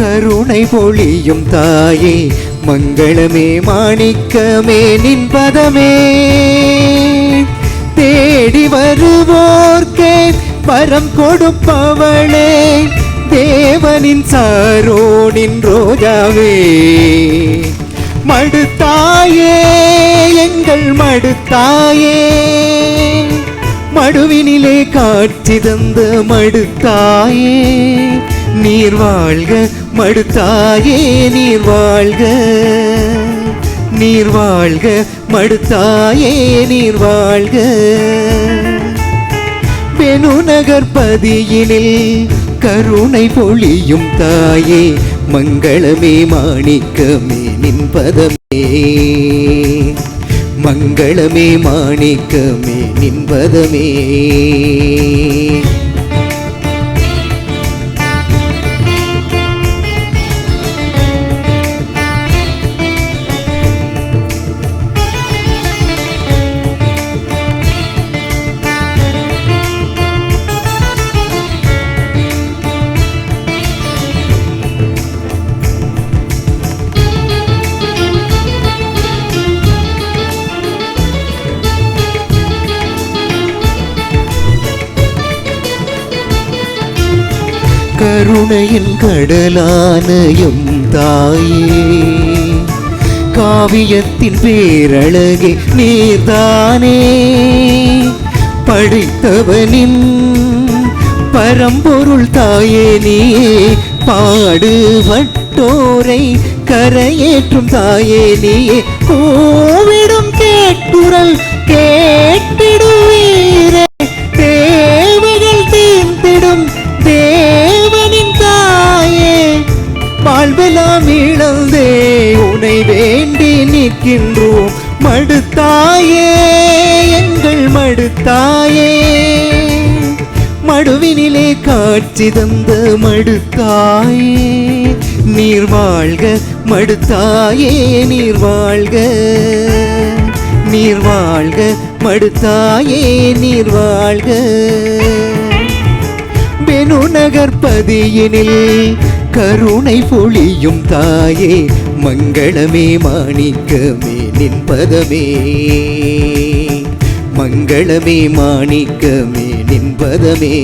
கருணை பொழியும் தாயே மங்களமே மாணிக்கமே நின் பதமே. தேடி வருவோர்க்கே வரம் கொடுப்பவளே தேவனின் சாரோனின் ரோஜாவே. மடுத்தாயே எங்கள் மடுத்தாயே. மடுவினிலே காட்சி தந்த மடுத்தாயே. நீர் வாழ்க மடுத்தாயே நீர் வாழ்க. நீர் வாழ்க மடுத்தாயே நீர் வாழ்க. பெனு நகர்பதியினில் கருணை பொழியும் தாயே மங்களமே மாணிக்கமே நின் பதமே. மங்களமே மாணிக்கமே நின் பதமே. கருணையின் கடலானயம் தாயே காவியத்தின் பேரழகே நீர்தானே படைத்தவனின் பரம்பொருள் தாயே நீயே பாடுபட்டோரை கரையேற்றும் தாயே நீயே கோவே மடுத்தாயே எங்கள் மடுத்தாயே. மடுவினிலே காட்சி தந்த மடுத்தாயே. நீர் வாழ்க மடுத்தாயே நீர் வாழ்க. நீர் வாழ்க மடுத்தாயே நீர் வாழ்க. பெனு நகர்பதியினில் கருணை பொழியும் தாயே. மங்களமே மாணிக்கமே. நின்பதமே மங்களமே மாணிக்கமே நின்பதமே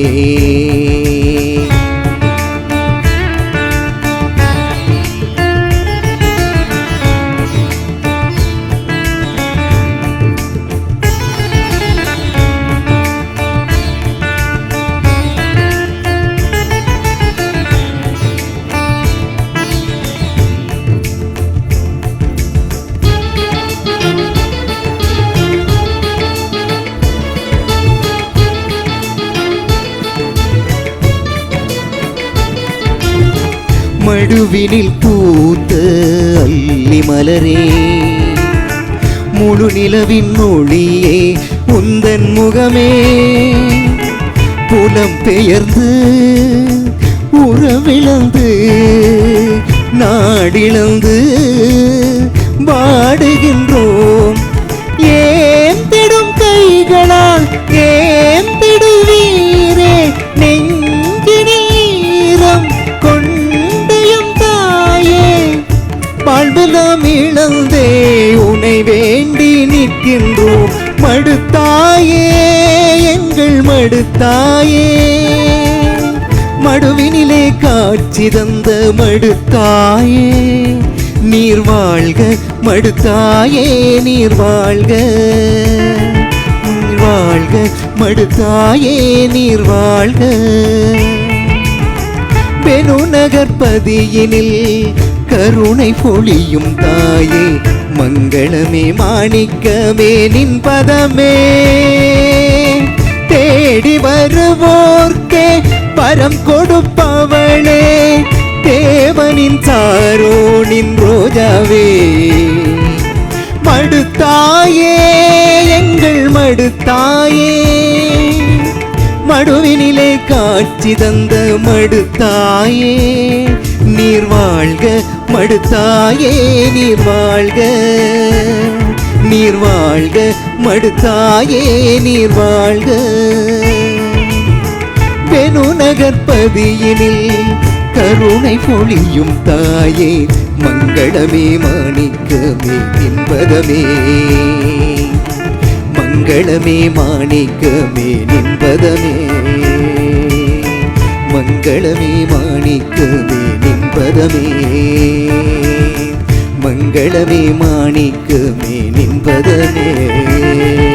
மடுவினில் பூத்த அல்லி மலரே. முழு நிலவின் ஒளியே உந்தன் முகமே. புலம் பெயர்ந்து உறவிழந்து நாடிழந்து நிற்கின்றோம் மடுத்தாயே எங்கள் மடுத்தாயே. மடுவினிலே காட்சி தந்த மடுத்தாயே. நீர் வாழ்க மடுத்தாயே நீர் வாழ்க. நீர் வாழ்க மடுத்தாயே நீர் வாழ்க. பெனு நகர்பதியினில் கருணை பொழியும் தாயே மங்களமே மாணிக்கமே நின் பதமே. தேடி வருவோர்க்கே பரம் கொடுப்பவளே தேவனின் சாரோனின் ரோஜாவே. மடுத்தாயே எங்கள் மடுத்தாயே. மடுவினிலே காட்சி தந்த மடுத்தாயே நீர் வாழ்க மடுத்தாயே நீர் வாழ்க. நீர் வாழ்க மடுத்தாயே நீர் வாழ்க. பெனு நகர்பதியினில் கருணை பொழியும் தாயே மங்களமே மாணிக்கமே நின்பதமே. மங்களமே மாணிக்கமே நின்பதமே. மங்களமே மாணிக்கமே நின்பதமே. மங்களமே மாணிக்கமே நின்பதமே.